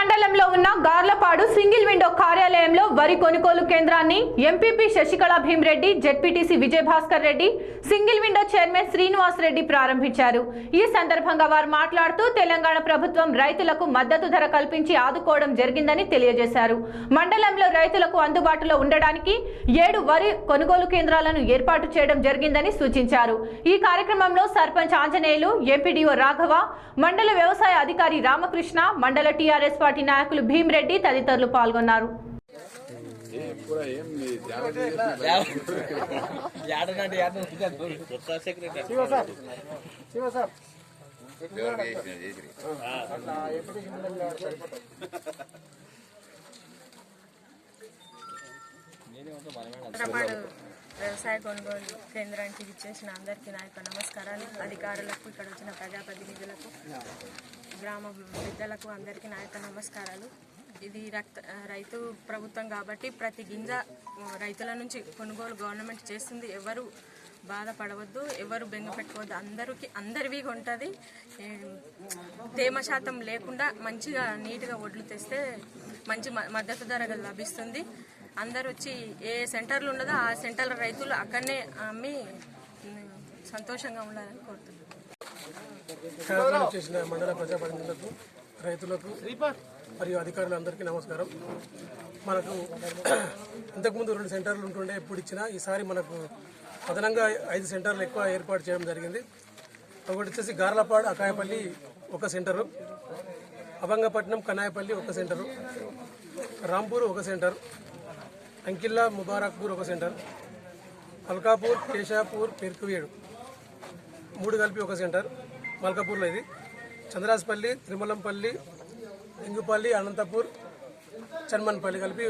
మండలంలో ఉన్న Garlapadu single window కార్యాలయంలో వరి కొనుగోలు కేంద్రాన్ని MPP Sasikala Bhimareddy ZPTC Vijayabhaskar Reddy single window chairman Srinivas Reddy ప్రారంభించారు. ఈ సందర్భంగా వారు మాట్లాడుతూ తెలంగాణ ప్రభుత్వం రైతులకు మద్దతు ధర కల్పించి ఆదుకోవడం జరిగిందని తెలియజేశారు. మండలంలో రైతులకు అందుబాటులో ఉండడానికి ఏడు వరి కొనుగోలు కేంద్రాలను ఏర్పాటు చేయడం జరిగిందని సూచించారు. ఈ కార్యక్రమంలో సర్పంచ్ ఆంజనేయులు ఎంపీడీఓ రాఘవ మండల వ్యవసాయ అధికారి రామకృష్ణ మండల టీఆర్ఎస్ పార్టీ నాయకులు భీమిరెడ్డి తదితరులు పాల్గొన్నారు. నేనే ఉంటా మనమే వ్యవసాయ కొనుగోలు కేంద్రానికి ఇచ్చేసిన అందరికీ నా యొక్క నమస్కారాలు. అధికారులకు ఇక్కడ వచ్చిన ప్రజాప్రతినిధులకు గ్రామ పెద్దలకు అందరికీ నా యొక్క నమస్కారాలు. ఇది రక్త రైతు ప్రభుత్వం కాబట్టి ప్రతి గింజ రైతుల నుంచి కొనుగోలు గవర్నమెంట్ చేస్తుంది. ఎవరు బాధపడవద్దు ఎవరు బెంగ పెట్టుకోవద్దు. అందరికి అందరివి ఉంటుంది. తేమ శాతం లేకుండా మంచిగా నీట్గా ఒడ్లు తెస్తే మంచి మ- మద్దతు ధర లభిస్తుంది. అందరు వచ్చి ఏ సెంటర్లు ఉన్నదో ఆ సెంటర్ల రైతులు అక్కడనే అమ్మి సంతోషంగా ఉండాలని కోరుతున్నాను చేసిన మండల ప్రజాప్రతినిధులకు రైతులకు మరియు అధికారులందరికీ నమస్కారం. మనకు ఇంతకుముందు రెండు సెంటర్లు ఉంటుండే ఎప్పుడు ఇచ్చినా ఈసారి మనకు అదనంగా ఐదు సెంటర్లు ఎక్కువ ఏర్పాటు చేయడం జరిగింది. ఒకటి వచ్చేసి గార్లపాడు అకాయపల్లి ఒక సెంటరు అభంగపట్నం కనాయపల్లి ఒక సెంటరు రాంపూర్ ఒక సెంటర్ అంకిల్లా ముబారక్పూర్ ఒక సెంటర్ అల్కాపూర్ కేశాపూర్ పెర్కువేడు మూడు కలిపి ఒక సెంటర్ మల్కాపూర్లో ఇది. చంద్రాజపల్లి తిరుమలంపల్లి ఇంగుపల్లి అనంతపూర్ చన్మన్పల్లి కలిపి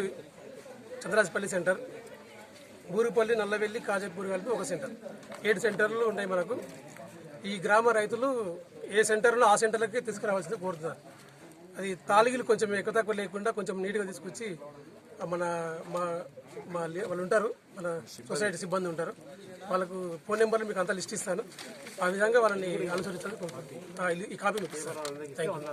చంద్రాజపల్లి సెంటర్. బూరుపల్లి నల్లవెల్లి కాజపూర్ కలిపి ఒక సెంటర్. ఏడు సెంటర్లు ఉన్నాయి మనకు. ఈ గ్రామ రైతులు ఏ సెంటర్లో ఆ సెంటర్లకి తీసుకురావాల్సింది కోరుతున్నారు. అది తాలిగిలు కొంచెం ఎక్కువ తక్కువ లేకుండా కొంచెం నీట్గా తీసుకొచ్చి మన మా మా లే- వాళ్ళు ఉంటారు. మన సొసైటీ సిబ్బంది ఉంటారు. వాళ్ళకు ఫోన్ నెంబర్లు మీకు అంతా లిస్ట్ ఇస్తాను. ఆ విధంగా వాళ్ళని అనుసరించాలని ఈ కాపీ థ్యాంక్ యూ